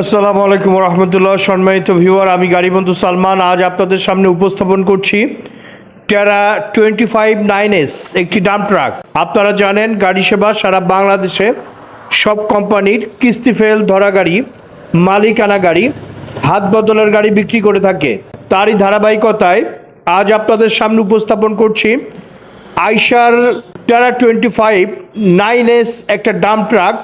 আসসালামু আলাইকুম রহমতুল্লাহ সম্মানিত ভিউয়ার, আমি গাড়ি বন্ধু সালমান, আজ আপনাদের সামনে উপস্থাপন করছি টেরা টোয়েন্টি ফাইভ নাইন এস একটি ডাম ট্রাক আপনারা জানেন, গাড়ি সেবা সারা বাংলাদেশে সব কোম্পানির কিস্তি ফেল ধরা গাড়ি, মালিকানা গাড়ি, হাত বদলের গাড়ি বিক্রি করে থাকে। তারই ধারাবাহিকতায় আজ আপনাদের সামনে উপস্থাপন করছি আইসার টেরা টোয়েন্টি ফাইভ নাইন এস একটা ডাম ট্রাক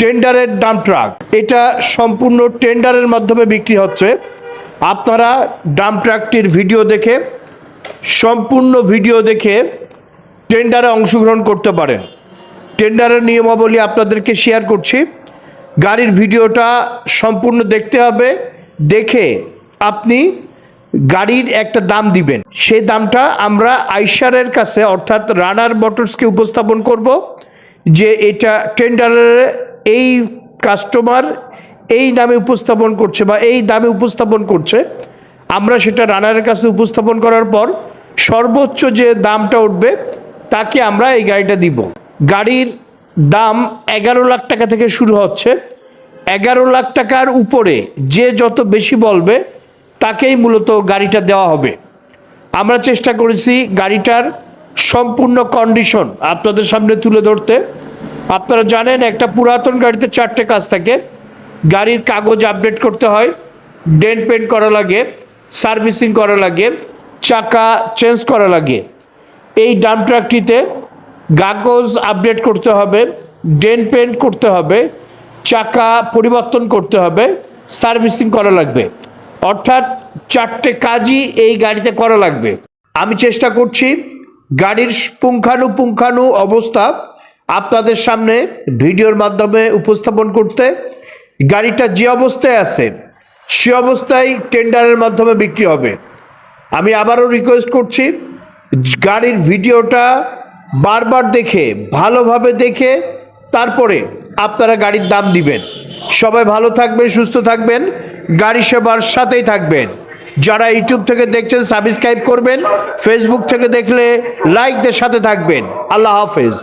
টেন্ডারের ডাম ট্রাক এটা সম্পূর্ণ টেন্ডারের মাধ্যমে বিক্রি হচ্ছে। আপনারা ডাম ট্রাকটির ভিডিও দেখে, সম্পূর্ণ ভিডিও দেখে টেন্ডারে অংশগ্রহণ করতে পারেন। টেন্ডারের নিয়মাবলী আপনাদেরকে শেয়ার করছি। গাড়ির ভিডিওটা সম্পূর্ণ দেখতে হবে। দেখে আপনি গাড়ির একটা দাম দিবেন। সেই দামটা আমরা আইসারের কাছে, অর্থাৎ রানার মোটরসকে উপস্থাপন করব যে এটা টেন্ডারের এই কাস্টমার এই নামে উপস্থাপন করছে বা এই দামে উপস্থাপন করছে, আমরা সেটা রানারের কাছে উপস্থাপন করার পর সর্বোচ্চ যে দামটা উঠবে, তাকে আমরা এই গাড়িটা দিব। গাড়ির দাম এগারো লাখ টাকা থেকে শুরু হচ্ছে। এগারো লাখ টাকার উপরে যে যত বেশি বলবে, তাকেই মূলত গাড়িটা দেওয়া হবে। আমরা চেষ্টা করেছি গাড়িটার সম্পূর্ণ কন্ডিশন আপনাদের সামনে তুলে ধরতে। আপনারা জানেন একটা পুরাতন গাড়িতে চারটে কাজ থাকে। গাড়ির কাগজ আপডেট করতে হয় ডেন্ট পেন্ট করা লাগে সার্ভিসিং করা লাগে, চাকা চেঞ্জ করা লাগে। এই ডাম ট্রাকটিতে কাগজ আপডেট করতে হবে ডেন্ট পেন্ট করতে হবে, চাকা পরিবর্তন করতে হবে সার্ভিসিং করা লাগবে। অর্থাৎ চারটে কাজই এই গাড়িতে করা লাগবে। আমি চেষ্টা করছি গাড়ির পুঙ্খানুপুঙ্খানু অবস্থা আপনাদের সামনে ভিডিওর মাধ্যমে উপস্থাপন করতে, গাড়িটা যে অবস্থায় আছে, সে অবস্থায় টেন্ডারের মাধ্যমে বিক্রি হবে। আমি আবারও রিকোয়েস্ট করছি, গাড়ির ভিডিওটা বারবার দেখে, ভালোভাবে দেখে, তারপরে আপনারা গাড়ির দাম দিবেন। সবাই ভালো থাকবেন, সুস্থ থাকবেন, গাড়ি সেবার সাথেই থাকবেন। যারা ইউটিউব থেকে দেখছেন সাবস্ক্রাইব করবেন ফেসবুক থেকে দেখলে লাইকদের সাথে থাকবেন। আল্লাহ হাফেজ।